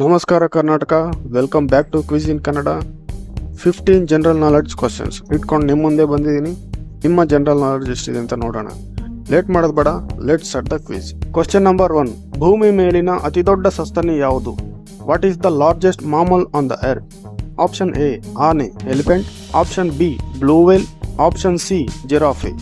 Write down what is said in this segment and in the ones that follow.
ನಮಸ್ಕಾರ Karnataka welcome back to quiz in Kannada fifteen general knowledge questions ಇಟ್ಕೊಂಡು ನಿಮ್ಮ ಮುಂದೆ ಬಂದಿದ್ದೀನಿ. ನಿಮ್ಮ ಜನರಲ್ ನಾಲೆಡ್ಜ್ ಎಷ್ಟಿದೆ ಅಂತ ನೋಡೋಣ. ಲೇಟ್ ಮಾಡೋದು ಬೇಡ let's start the quiz question number one ಭೂಮಿ ಮೇಲಿನ ಅತಿದೊಡ್ಡ ಸಸ್ತನಿ ಯಾವುದು? What is the largest mammal on the earth option A ಆನೆ elephant option B blue whale option C giraffe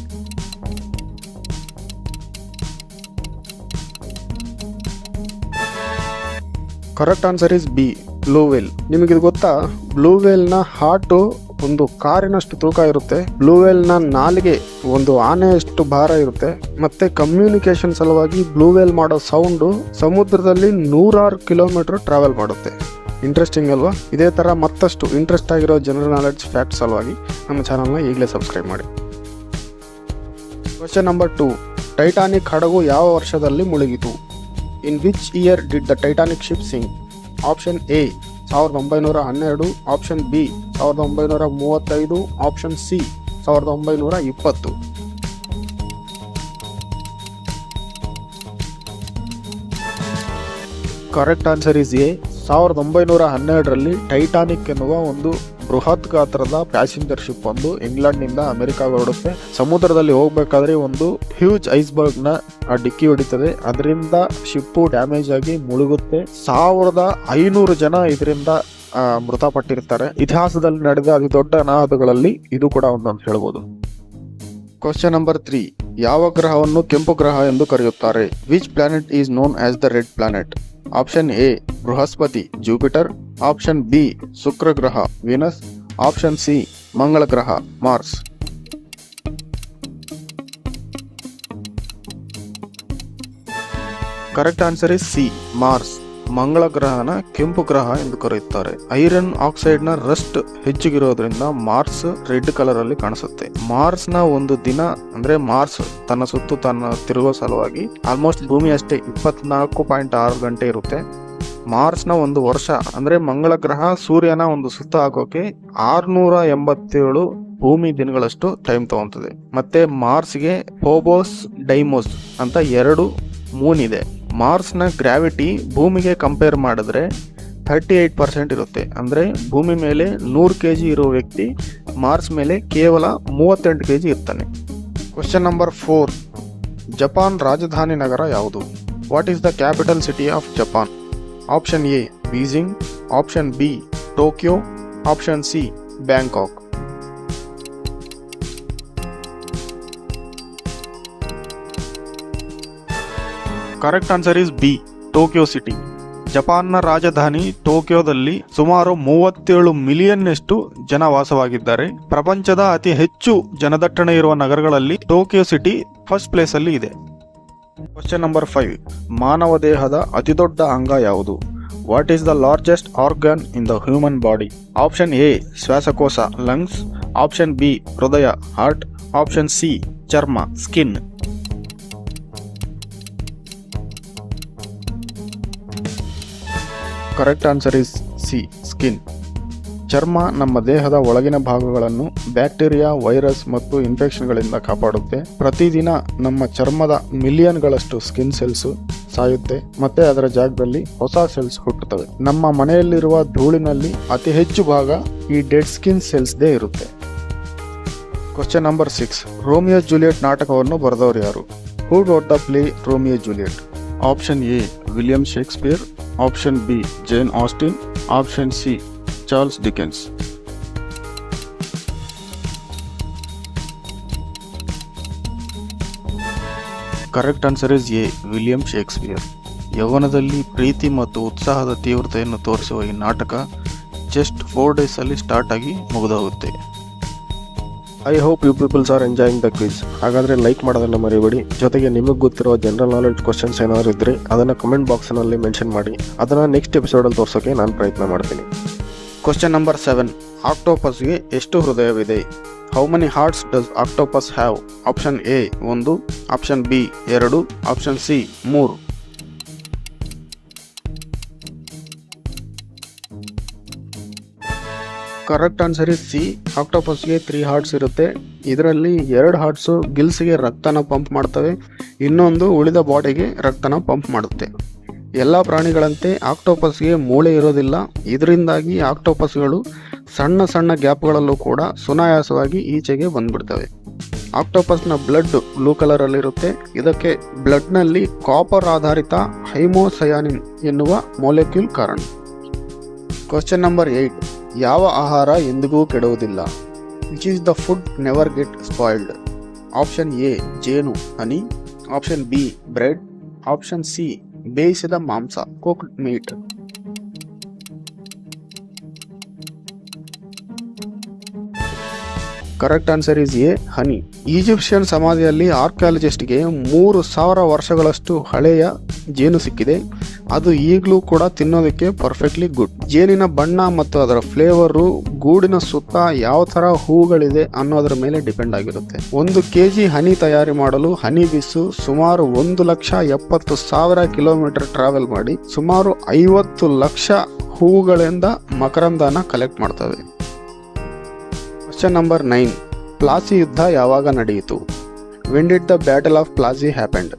correct answer is B blue whale ನಿಮಗೆ ಇದು ಗೊತ್ತಾ? Blue ವೇಲ್ನ heart ಒಂದು ಕಾರಿನಷ್ಟು ತೂಕ ಇರುತ್ತೆ. ಬ್ಲೂ ವೇಲ್ನ ನಾಲಿಗೆ ಒಂದು ಆನೆಯಷ್ಟು ಭಾರ ಇರುತ್ತೆ. ಮತ್ತೆ ಕಮ್ಯುನಿಕೇಶನ್ ಸಲುವಾಗಿ ಬ್ಲೂ ವೇಲ್ ಮಾಡೋ ಸೌಂಡು ಸಮುದ್ರದಲ್ಲಿ ನೂರಾರು ಕಿಲೋಮೀಟರ್ ಟ್ರಾವೆಲ್ ಮಾಡುತ್ತೆ. ಇಂಟ್ರೆಸ್ಟಿಂಗ್ ಅಲ್ವಾ? ಇದೇ ಥರ ಮತ್ತಷ್ಟು ಇಂಟ್ರೆಸ್ಟ್ ಆಗಿರೋ ಜನರಲ್ ನಾಲೆಡ್ಜ್ ಫ್ಯಾಕ್ಟ್ ಸಲುವಾಗಿ ನಮ್ಮ ಚಾನಲ್ನ ಈಗಲೇ ಸಬ್ಸ್ಕ್ರೈಬ್ ಮಾಡಿ. Question number two. ಟೈಟಾನಿಕ್ ಹಡಗು ಯಾವ ವರ್ಷದಲ್ಲಿ ಮುಳುಗಿತು? In which year did the Titanic ship sink option A, ಸಾವಿರದ ಒಂಬೈನೂರ ಹನ್ನೆರಡು. ಆಪ್ಷನ್ ಬಿ, ಸಾವಿರದ ಒಂಬೈನೂರ ಮೂವತ್ತೈದು. ಆಪ್ಷನ್ ಸಿ, ಸಾವಿರದ ಒಂಬೈನೂರ ಇಪ್ಪತ್ತು. ಕರೆಕ್ಟ್ ಆನ್ಸರ್ ಇಸ್ ಎ, ಸಾವಿರದ ಒಂಬೈನೂರ ಹನ್ನೆರಡರಲ್ಲಿ ಟೈಟಾನಿಕ್ ಎನ್ನುವ ಒಂದು ಬೃಹತ್ ಗಾತ್ರದ ಪ್ಯಾಸೆಂಜರ್ ಶಿಪ್ ಒಂದು ಇಂಗ್ಲೆಂಡ್ನಿಂದ ಅಮೆರಿಕ ಹೊರಡುತ್ತೆ. ಸಮುದ್ರದಲ್ಲಿ ಹೋಗ್ಬೇಕಾದ್ರೆ ಒಂದು ಹ್ಯೂಜ್ ಐಸ್ಬರ್ಗ್ನ ಡಿಕ್ಕಿ ಹೊಡಿತದೆ. ಅದರಿಂದ ಶಿಪ್ಪು ಡ್ಯಾಮೇಜ್ ಆಗಿ ಮುಳುಗುತ್ತೆ. ಸಾವಿರದ ಐನೂರು ಜನ ಇದರಿಂದ ಮೃತಪಟ್ಟಿರ್ತಾರೆ. ಇತಿಹಾಸದಲ್ಲಿ ನಡೆದ ಅತಿ ದೊಡ್ಡ ಅನಾಹುತಗಳಲ್ಲಿ ಇದು ಕೂಡ ಒಂದು ಅಂತ ಹೇಳ್ಬೋದು. ಕ್ವಶನ್ ನಂಬರ್ ತ್ರೀ ಯಾವ ಗ್ರಹವನ್ನು ಕೆಂಪು ಗ್ರಹ ಎಂದು ಕರೆಯುತ್ತಾರೆ? Which planet is known as the red planet option A Brihaspati Jupiter option B ಶುಕ್ರ ಗ್ರಹ ವೀನಸ್ ಆಪ್ಷನ್ ಸಿ ಮಂಗಳ ಗ್ರಹ Mars correct answer is C Mars ಮಂಗಳ ಗ್ರಹನ ಕೆಂಪು ಗ್ರಹ ಎಂದು ಕರೆಯುತ್ತಾರೆ. ಐರನ್ ಆಕ್ಸೈಡ್ನ ರಸ್ಟ್ ಹೆಚ್ಚಿಗಿರೋದ್ರಿಂದ ಮಾರ್ಸ್ ರೆಡ್ ಕಲರ್ ಅಲ್ಲಿ ಕಾಣಿಸುತ್ತೆ. ಮಾರ್ಸ್ನ ಒಂದು ದಿನ, ಅಂದ್ರೆ ಮಾರ್ಸ್ ತನ್ನ ಸುತ್ತು ತನ್ನ ತಿರುಗೋ ಸಲುವಾಗಿ ಆಲ್ಮೋಸ್ಟ್ ಭೂಮಿ ಅಷ್ಟೇ ಇಪ್ಪತ್ನಾಲ್ಕು ಪಾಯಿಂಟ್ ಆರು ಗಂಟೆ ಇರುತ್ತೆ. ಮಾರ್ಸ್ನ ಒಂದು ವರ್ಷ, ಅಂದ್ರೆ ಮಂಗಳ ಗ್ರಹ ಸೂರ್ಯನ ಒಂದು ಸುತ್ತ ಹಾಕೋಕೆ ಆರ್ನೂರ ಎಂಬತ್ತೇಳು ಭೂಮಿ ದಿನಗಳಷ್ಟು ಟೈಮ್ ತಗೊಂತದೆ ಮತ್ತೆ ಮಾರ್ಸ್ಗೆ ಹೋಬೋಸ್ ಡೈಮೋಸ್ ಅಂತ ಎರಡು ಮೂನ್ ಇದೆ. ಮಾರ್ಸ್ನ ಗ್ರಾವಿಟಿ ಭೂಮಿಗೆ ಕಂಪೇರ್ ಮಾಡಿದ್ರೆ ಥರ್ಟಿ ಏಯ್ಟ್ ಪರ್ಸೆಂಟ್ ಇರುತ್ತೆ. ಅಂದರೆ ಭೂಮಿ ಮೇಲೆ ನೂರು ಕೆ ಜಿ ಇರೋ ವ್ಯಕ್ತಿ ಮಾರ್ಸ್ ಮೇಲೆ ಕೇವಲ ಮೂವತ್ತೆಂಟು ಕೆ ಜಿ ಇರ್ತಾನೆ. ಕ್ವಶನ್ ನಂಬರ್ ಫೋರ್ ಜಪಾನ್ ರಾಜಧಾನಿ ನಗರ ಯಾವುದು? What is the capital city of Japan option A Beijing option B Tokyo option C Bangkok correct answer is B Tokyo city ಜಪಾನ್ನ ರಾಜಧಾನಿ ಟೋಕಿಯೋದಲ್ಲಿ ಸುಮಾರು ಮೂವತ್ತೇಳು ಮಿಲಿಯನ್ನಷ್ಟು ಜನ ವಾಸವಾಗಿದ್ದಾರೆ. ಪ್ರಪಂಚದ ಅತಿ ಹೆಚ್ಚು ಜನದಟ್ಟಣೆ ಇರುವ ನಗರಗಳಲ್ಲಿ ಟೋಕಿಯೋ ಸಿಟಿ ಫಸ್ಟ್ ಪ್ಲೇಸ್ ಅಲ್ಲಿ ಇದೆ. ಕ್ವಶನ್ ನಂಬರ್ ಫೈವ್ ಮಾನವ ದೇಹದ ಅತಿದೊಡ್ಡ ಅಂಗ ಯಾವುದು? What is the largest organ in the human body option A ಶ್ವಾಸಕೋಶ ಲಂಗ್ಸ್ ಆಪ್ಷನ್ ಬಿ ಹೃದಯ ಹಾರ್ಟ್ ಆಪ್ಷನ್ ಸಿ ಚರ್ಮ skin correct answer is C, skin. ಚರ್ಮ ನಮ್ಮ ದೇಹದ ಒಳಗಿನ ಭಾಗಗಳನ್ನು ಬ್ಯಾಕ್ಟೀರಿಯಾ, ವೈರಸ್ ಮತ್ತು ಇನ್ಫೆಕ್ಷನ್ಗಳಿಂದ ಕಾಪಾಡುತ್ತೆ. ಪ್ರತಿದಿನ ನಮ್ಮ ಚರ್ಮದ ಮಿಲಿಯನ್ಗಳಷ್ಟು ಸ್ಕಿನ್ ಸೆಲ್ಸ್ ಸಾಯುತ್ತೆ. ಮತ್ತೆ ಅದರ ಜಾಗದಲ್ಲಿ ಹೊಸ ಸೆಲ್ಸ್ ಹುಟ್ಟುತ್ತವೆ. ನಮ್ಮ ಮನೆಯಲ್ಲಿರುವ ಧೂಳಿನಲ್ಲಿ ಅತಿ ಹೆಚ್ಚು ಭಾಗ ಈ ಡೆಡ್ ಸ್ಕಿನ್ ಸೆಲ್ಸ್ದೇ ಇರುತ್ತೆ. Question number six. Romeo Juliet ನಾಟಕವನ್ನು ಬರೆದವರು ಯಾರು? Who wrote the play Romeo Juliet option A William Shakespeare option B Jane Austen option C Charles Dickens correct answer is A William Shakespeare ಯೌವನದಲ್ಲಿ ಪ್ರೀತಿ ಮತ್ತು ಉತ್ಸಾಹದ ತೀವ್ರತೆಯನ್ನು ತೋರಿಸುವ ಈ ನಾಟಕ ಜಸ್ಟ್ ಫೋರ್ ಡೇಸಲ್ಲಿ ಸ್ಟಾರ್ಟ್ ಆಗಿ ಮುಗಿದೋಗುತ್ತೆ. I hope you peoples are enjoying the quiz ಹಾಗಾದರೆ ಲೈಕ್ ಮಾಡೋದನ್ನ ಮರಿಬೇಡಿ. ಜೊತೆಗೆ ನಿಮಗೆ ಗೊತ್ತಿರೋ ಜನರಲ್ ನಾಲೆಡ್ಜ್ ಕ್ವಶನ್ಸ್ ಏನಾದರೂ ಇದ್ರೆ ಅದನ್ನು ಕಮೆಂಟ್ ಬಾಕ್ಸ್ನಲ್ಲಿ ಮೆನ್ಷನ್ ಮಾಡಿ. ಅದನ್ನು ನೆಕ್ಸ್ಟ್ ಎಪಿಸೋಡಲ್ಲಿ ತೋರಿಸೋಕೆ ನಾನು ಪ್ರಯತ್ನ ಮಾಡ್ತೀನಿ. ಕ್ವಶನ್ ನಂಬರ್ ಸೆವೆನ್ ಆಕ್ಟೋಪಸ್ಗೆ ಎಷ್ಟು ಹೃದಯವಿದೆ? How many hearts does octopus have option A ಒಂದು ಆಪ್ಷನ್ ಬಿ ಎರಡು ಆಪ್ಷನ್ ಸಿ ಮೂರು. ಕರೆಕ್ಟ್ ಆನ್ಸರ್ ಇಸ್ ಸಿ ಆಕ್ಟೋಪಸ್ಗೆ ತ್ರೀ ಹಾರ್ಟ್ಸ್ ಇರುತ್ತೆ. ಇದರಲ್ಲಿ ಎರಡು ಹಾರ್ಟ್ಸು ಗಿಲ್ಸ್ಗೆ ರಕ್ತನ ಪಂಪ್ ಮಾಡ್ತವೆ. ಇನ್ನೊಂದು ಉಳಿದ ಬಾಡಿಗೆ ರಕ್ತನ ಪಂಪ್ ಮಾಡುತ್ತೆ. ಎಲ್ಲ ಪ್ರಾಣಿಗಳಂತೆ ಆಕ್ಟೋಪಸ್ಗೆ ಮೂಳೆ ಇರೋದಿಲ್ಲ. ಇದರಿಂದಾಗಿ ಆಕ್ಟೋಪಸ್ಗಳು ಸಣ್ಣ ಸಣ್ಣ ಗ್ಯಾಪ್ಗಳಲ್ಲೂ ಕೂಡ ಸುನಾಯಾಸವಾಗಿ ಈಚೆಗೆ ಬಂದ್ಬಿಡ್ತವೆ. ಆಕ್ಟೋಪಸ್ನ ಬ್ಲಡ್ ಬ್ಲೂ ಕಲರಲ್ಲಿರುತ್ತೆ ಇದಕ್ಕೆ ಬ್ಲಡ್ನಲ್ಲಿ ಕಾಪರ್ ಆಧಾರಿತ ಹೈಮೋಸಯಾನಿನ್ ಎನ್ನುವ ಮೊಲೆಕ್ಯೂಲ್ ಕಾರಣ. ಕ್ವಶನ್ ನಂಬರ್ ಏಯ್ಟ್ ಯಾವ ಆಹಾರ ಎಂದಿಗೂ ಕೆಡುವುದಿಲ್ಲ. Which is the food never get spoiled option A ಜೇನು, honey. Option B bread option C ಬೇಯಿಸಿದ ಮಾಂಸ cooked meat correct answer is A honey. Egyptian ಸಮಾಧಿಯಲ್ಲಿ ಆರ್ಕಿಯಾಲಜಿಸ್ಟ್ಗೆ ಮೂರು ಸಾವಿರ ವರ್ಷಗಳಷ್ಟು ಹಳೆಯ ಜೇನು ಸಿಕ್ಕಿದೆ. ಅದು ಈಗಲೂ ಕೂಡ ತಿನ್ನೋದಕ್ಕೆ ಪರ್ಫೆಕ್ಟ್ಲಿ ಗುಡ್ ಜೇನಿನ ಬಣ್ಣ ಮತ್ತು ಅದರ ಫ್ಲೇವರು ಗೂಡಿನ ಸುತ್ತ ಯಾವ ಥರ ಹೂಗಳಿದೆ ಅನ್ನೋದರ ಮೇಲೆ ಡಿಪೆಂಡ್ ಆಗಿರುತ್ತೆ. ಒಂದು ಕೆಜಿ ಹನಿ ತಯಾರಿ ಮಾಡಲು ಹನಿ ಬಿಸು ಸುಮಾರು ಒಂದು ಲಕ್ಷ ಎಪ್ಪತ್ತು ಸಾವಿರ ಕಿಲೋಮೀಟರ್ ಟ್ರಾವೆಲ್ ಮಾಡಿ ಸುಮಾರು ಐವತ್ತು ಲಕ್ಷ ಹೂವುಗಳಿಂದ ಮಕರಂದನ ಕಲೆಕ್ಟ್ ಮಾಡ್ತವೆ. ಕ್ವಶನ್ ನಂಬರ್ ನೈನ್ ಪ್ಲಾಸಿ ಯುದ್ಧ ಯಾವಾಗ ನಡೆಯಿತು? When did the battle of Plassey happened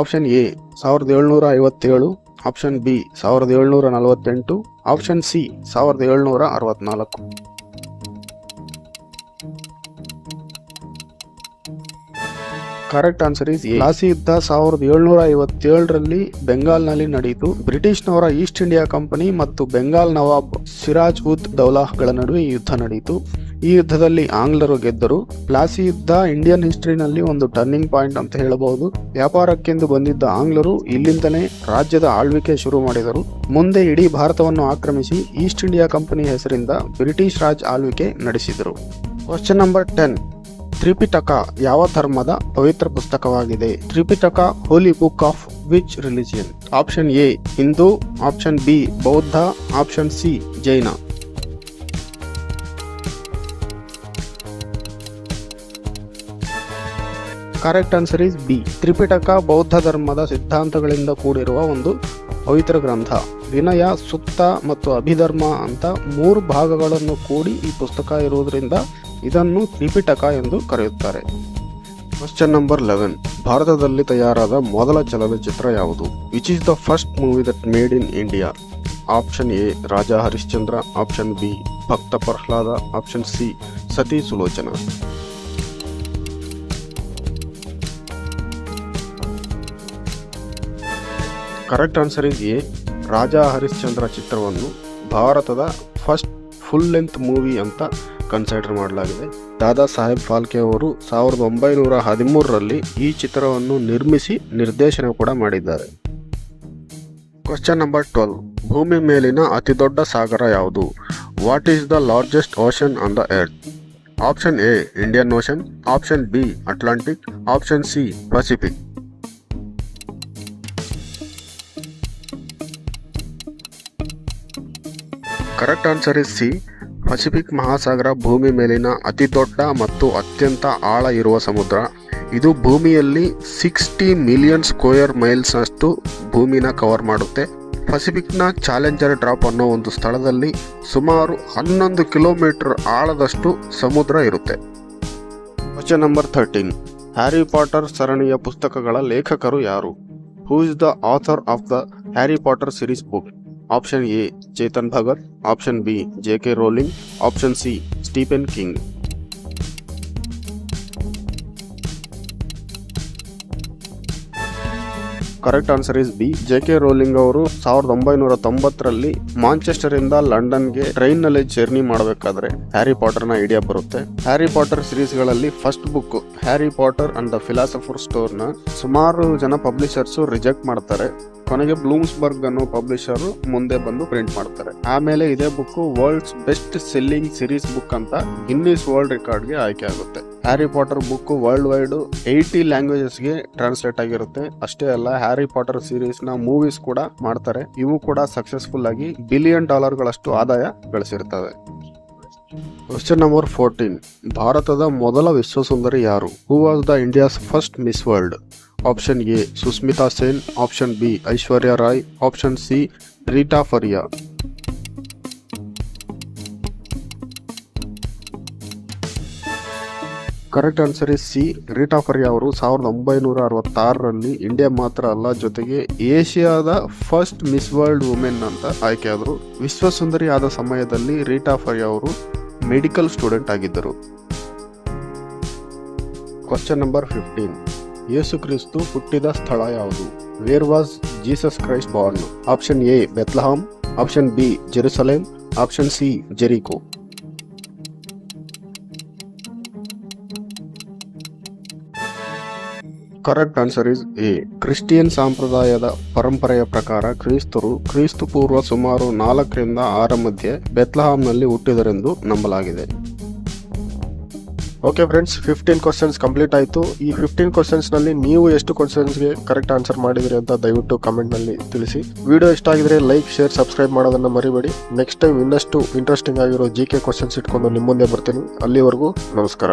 option A ಸಾವಿರದ ಏಳ್ನೂರ ಐವತ್ತೇಳು. ಆಪ್ಷನ್ ಬಿ ಸಾವಿರದ ಏಳ್ನೂರ ನಲವತ್ತೆಂಟು, ಆಪ್ಷನ್ ಸಿ ಸಾವಿರದ ಏಳ್ನೂರ ಅರವತ್ನಾಲ್ಕು. ಕರೆಕ್ಟ್ ಆನ್ಸರ್ ಇಸ್ ಲಾಸಿ ಯುದ್ಧ ಸಾವಿರದ ಏಳ್ನೂರ ಐವತ್ತೇಳರಲ್ಲಿ ಬೆಂಗಾಲ್ನಲ್ಲಿ ನಡೆಯಿತು. ಬ್ರಿಟಿಷ್ನವರ ಈಸ್ಟ್ ಇಂಡಿಯಾ ಕಂಪನಿ ಮತ್ತು ಬೆಂಗಾಲ್ ನವಾಬ್ ಸಿರಾಜ್ ಉದ್ ದೌಲಾಹ್ಗಳ ನಡುವೆ ಈ ಯುದ್ಧ ನಡೆಯಿತು. ಈ ಯುದ್ಧದಲ್ಲಿ ಆಂಗ್ಲರು ಗೆದ್ದರು. ಪ್ಲಾಸಿ ಯುದ್ಧ ಇಂಡಿಯನ್ ಹಿಸ್ಟ್ರಿನಲ್ಲಿ ಒಂದು ಟರ್ನಿಂಗ್ ಪಾಯಿಂಟ್ ಅಂತ ಹೇಳಬಹುದು. ವ್ಯಾಪಾರಕ್ಕೆಂದು ಬಂದಿದ್ದ ಆಂಗ್ಲರು ಇಲ್ಲಿಂದಲೇ ರಾಜ್ಯದ ಆಳ್ವಿಕೆ ಶುರು ಮಾಡಿದರು. ಮುಂದೆ ಇಡೀ ಭಾರತವನ್ನು ಆಕ್ರಮಿಸಿ ಈಸ್ಟ್ ಇಂಡಿಯಾ ಕಂಪನಿ ಹೆಸರಿಂದ ಬ್ರಿಟಿಷ್ ರಾಜ್ ಆಳ್ವಿಕೆ ನಡೆಸಿದರು. ಕ್ವಶನ್ ನಂಬರ್ ಟೆನ್ ತ್ರಿಪಿಟಕ ಯಾವ ಧರ್ಮದ ಪವಿತ್ರ ಪುಸ್ತಕವಾಗಿದೆ? Tripitaka holy book of which religion option A Hindu option B Bauddha option C Jaina correct answer is B Tripitaka, Bauddha ಧರ್ಮದ ಸಿದ್ಧಾಂತಗಳಿಂದ ಕೂಡಿರುವ ಒಂದು ಪವಿತ್ರ ಗ್ರಂಥ. ವಿನಯ ಸುತ್ತ ಮತ್ತು ಅಭಿಧರ್ಮ ಅಂತ ಮೂರು ಭಾಗಗಳನ್ನು ಕೂಡಿ ಈ ಪುಸ್ತಕ ಇರುವುದರಿಂದ ಇದನ್ನು ತ್ರಿಪಿಟಕ ಎಂದು ಕರೆಯುತ್ತಾರೆ. ಕ್ವಶನ್ ನಂಬರ್ ಲೆವೆನ್ ಭಾರತದಲ್ಲಿ ತಯಾರಾದ ಮೊದಲ ಚಲನಚಿತ್ರ ಯಾವುದು? Which is the first movie that made in India option A Raja Harishchandra. Option B Bhakta Prahlada. Option C Sati Sulochana. Correct answer is A Raja Harishchandra ಚಿತ್ರವನ್ನು ಭಾರತದ ಫಸ್ಟ್ ಫುಲ್ ಲೆಂತ್ ಮೂವಿ ಅಂತ consider ಮಾಡಲಾಗಿದೆ. ದಾದಾ ಸಾಹೇಬ್ ಫಾಲ್ಕೆ ಅವರು ಸಾವಿರದ ಒಂಬೈನೂರ ಹದಿಮೂರರಲ್ಲಿ ಈ ಚಿತ್ರವನ್ನು ನಿರ್ಮಿಸಿ ನಿರ್ದೇಶನ ಕೂಡ ಮಾಡಿದ್ದಾರೆ. ಕ್ವಶನ್ ನಂಬರ್ ಟ್ವೆಲ್ ಭೂಮಿ ಮೇಲಿನ ಅತಿದೊಡ್ಡ ಸಾಗರ ಯಾವುದು? What is the largest ocean on the earth option A Indian Ocean option B Atlantic option C Pacific correct answer is C Pacific ಮಹಾಸಾಗರ ಭೂಮಿ ಮೇಲಿನ ಅತಿ ದೊಡ್ಡ ಮತ್ತು ಅತ್ಯಂತ ಆಳ ಇರುವ ಸಮುದ್ರ. ಇದು ಭೂಮಿಯಲ್ಲಿ ಸಿಕ್ಸ್ಟಿ ಮಿಲಿಯನ್ ಸ್ಕ್ವೇರ್ ಮೈಲ್ಸ್ನಷ್ಟು ಭೂಮಿನ ಕವರ್ ಮಾಡುತ್ತೆ. ಪಸಿಫಿಕ್ನ ಚಾಲೆಂಜರ್ ಡ್ರಾಪ್ ಅನ್ನೋ ಒಂದು ಸ್ಥಳದಲ್ಲಿ ಸುಮಾರು ಹನ್ನೊಂದು ಕಿಲೋಮೀಟರ್ ಆಳದಷ್ಟು ಸಮುದ್ರ ಇರುತ್ತೆ. Question number thirteen Harry Potter ಸರಣಿಯ ಪುಸ್ತಕಗಳ ಲೇಖಕರು ಯಾರು? Who is the author of the Harry Potter series book option A Chetan Bhagat option B J K Rowling option C Stephen King correct answer is B J K Rowling ಅವರು ಸಾವಿರದ ಒಂಬೈನೂರ ತೊಂಬತ್ತರಲ್ಲಿ Manchester ಇಂದ ಲಂಡನ್ಗೆ ಟ್ರೈನ್ನಲ್ಲಿ journey ಮಾಡಬೇಕಾದ್ರೆ Harry ಪಾಟರ್ನ idea ಬರುತ್ತೆ. Harry Potter ಸೀರೀಸ್ಗಳಲ್ಲಿ first book Harry Potter and the philosopher ಸ್ಟೋರ್ನ ಸುಮಾರು ಜನ ಪಬ್ಲಿಷರ್ಸ್ ರಿಜೆಕ್ಟ್ ಮಾಡ್ತಾರೆ. ಕೊನೆಗೆ ಬ್ಲೂಮ್ಸ್ಬರ್ಗ್ ಅನ್ನೋ ಪಬ್ಲಿಷರ್ ಮುಂದೆ ಬಂದು ಪ್ರಿಂಟ್ ಮಾಡ್ತಾರೆ. ಆಮೇಲೆ ಇದೇ book world's best selling series book ಅಂತ ಗಿನ್ನಿಸ್ ವರ್ಲ್ಡ್ ರೆಕಾರ್ಡ್ಗೆ ಆಯ್ಕೆ ಆಗುತ್ತೆ. Harry Potter book world wide eighty ಲ್ಯಾಂಗ್ವೇಜಸ್ಗೆ translate ಆಗಿರುತ್ತೆ. ಅಷ್ಟೇ ಅಲ್ಲ ಹ್ಯಾರಿ ಪಾಟರ್ ಸೀರೀಸ್ನ ಮೂವೀಸ್ ಕೂಡ ಮಾಡ್ತಾರೆ. ಇವು ಕೂಡ ಸಕ್ಸಸ್ಫುಲ್ ಆಗಿ ಬಿಲಿಯನ್ ಡಾಲರ್ಗಳಷ್ಟು ಆದಾಯ ಗಳಿಸಿರ್ತವೆ. ಕ್ವಶನ್ ನಂಬರ್ ಫೋರ್ಟೀನ್ ಭಾರತದ ಮೊದಲ ವಿಶ್ವಸುಂದರಿ ಯಾರು? Who was the India's first Miss World option A Sushmita Sen option B Aishwarya Rai option C Reita Faria correct answer is C Reita Faria ಅವರು ಸಾವಿರದ ಒಂಬೈನೂರ ಅರವತ್ತಾರರಲ್ಲಿ ಇಂಡಿಯಾ ಮಾತ್ರ ಅಲ್ಲ, ಜೊತೆಗೆ ಏಷ್ಯಾದ ಫಸ್ಟ್ ಮಿಸ್ ವರ್ಲ್ಡ್ ವುಮೆನ್ ಅಂತ ಆಯ್ಕೆಯಾದರು ವಿಶ್ವ ಸುಂದರಿ ಆದ ಸಮಯದಲ್ಲಿ ರೀಟಾ ಫರಿಯಾ ಅವರು ಮೆಡಿಕಲ್ ಸ್ಟೂಡೆಂಟ್ ಆಗಿದ್ದರು. ಕ್ವಶನ್ ನಂಬರ್ ಫಿಫ್ಟೀನ್ ಯೇಸು ಕ್ರಿಸ್ತು ಹುಟ್ಟಿದ ಸ್ಥಳ ಯಾವುದು? Where was Jesus Christ born option A Bethlehem option B Jerusalem option C Jericho correct answer is A Christian ಸಂಪ್ರದಾಯದ ಪರಂಪರೆಯ ಪ್ರಕಾರ ಕ್ರಿಸ್ತರು ಕ್ರಿಸ್ತು ಪೂರ್ವ ಸುಮಾರು ನಾಲ್ಕರಿಂದ ಆರ ಮಧ್ಯೆ ಬೆತ್ಲಹಾಮ್ನಲ್ಲಿ ಹುಟ್ಟಿದರೆಂದು ನಂಬಲಾಗಿದೆ okay friends fifteen questions complete ಆಯಿತು. ಈ ಫಿಫ್ಟೀನ್ ಕ್ವಶನ್ಸ್ನಲ್ಲಿ ನೀವು ಎಷ್ಟು ಕ್ವಶನ್ಸ್ಗೆ ಕರೆಕ್ಟ್ ಆನ್ಸರ್ ಮಾಡಿದಿರಿ ಅಂತ ದಯವಿಟ್ಟು ಕಮೆಂಟ್ನಲ್ಲಿ ತಿಳಿಸಿ. ವಿಡಿಯೋ ಇಷ್ಟ ಆಗಿದ್ರೆ ಲೈಕ್ ಶೇರ್ ಸಬ್ಸ್ಕ್ರೈಬ್ ಮಾಡೋದನ್ನು ಮರಿಬೇಡಿ. ನೆಕ್ಸ್ಟ್ ಟೈಮ್ ಇನ್ನಷ್ಟು ಇಂಟ್ರೆಸ್ಟಿಂಗ್ ಆಗಿರೋ ಜಿ ಕೆ ಕ್ವಶನ್ಸ್ ಇಟ್ಕೊಂಡು ನಿಮ್ಮ ಮುಂದೆ ಬರ್ತೀನಿ. ಅಲ್ಲಿವರೆಗೂ ನಮಸ್ಕಾರ.